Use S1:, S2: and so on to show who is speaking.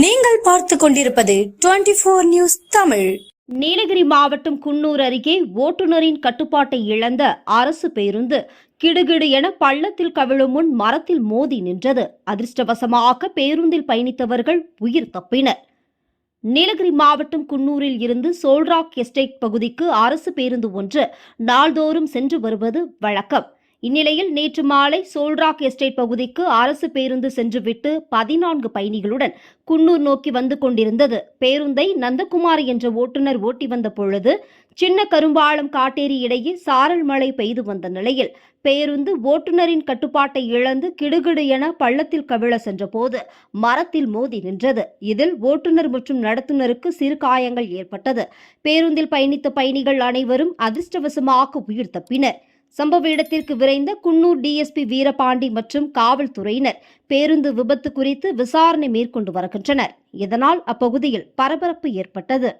S1: நீங்கள் பார்த்து கொண்டிருப்பது twenty four news Tamil.
S2: Nilgiri மாவட்டம் குன்னூர் அருகே ஓட்டுநரின் கட்டுப்பாட்டை இழந்த அரசு பேருந்து கிடுகிடு என பள்ளத்தில் கவிழும் முன் மரத்தில் மோதி நின்றது. அதிர்ஷ்டவசமாக பேருந்தில் பயணித்தவர்கள் உயிர் தப்பினர். நீலகிரி மாவட்டம் குன்னூரில் இருந்து சோல்ராக் எஸ்டேட் பகுதிக்கு அரசு பேருந்து ஒன்று நாள்தோறும் சென்று வருவது வழக்கம். இந்நிலையில் நேற்று மாலை சோல்ராக் எஸ்டேட் பகுதிக்கு அரசு பேருந்து சென்றுவிட்டு பதினான்கு பயணிகளுடன் குன்னூர் நோக்கி வந்து கொண்டிருந்தது. பேருந்தை நந்தகுமார் என்ற ஓட்டுநர் ஓட்டி வந்த பொழுது சின்ன கரும்பாளம் காட்டேரி இடையே சாரல் மழை பெய்து வந்த நிலையில் பேருந்து ஓட்டுநரின் கட்டுப்பாட்டை இழந்து கிடுகிடு என பள்ளத்தில் கவிழ சென்றபோது மரத்தில் மோதி நின்றது. இதில் ஓட்டுநர் மற்றும் நடத்துனருக்கு சிறு காயங்கள் ஏற்பட்டது. பேருந்தில் பயணித்த பயணிகள் அனைவரும் அதிர்ஷ்டவசமாக உயிர் தப்பினர். சம்பவ இடத்திற்கு விரைந்த குன்னூர் டிஎஸ்பி வீரபாண்டி மற்றும் காவல்துறையினர் பேருந்து விபத்து குறித்து விசாரணை மேற்கொண்டு வருகின்றனர். இதனால் அப்பகுதியில் பரபரப்பு ஏற்பட்டது.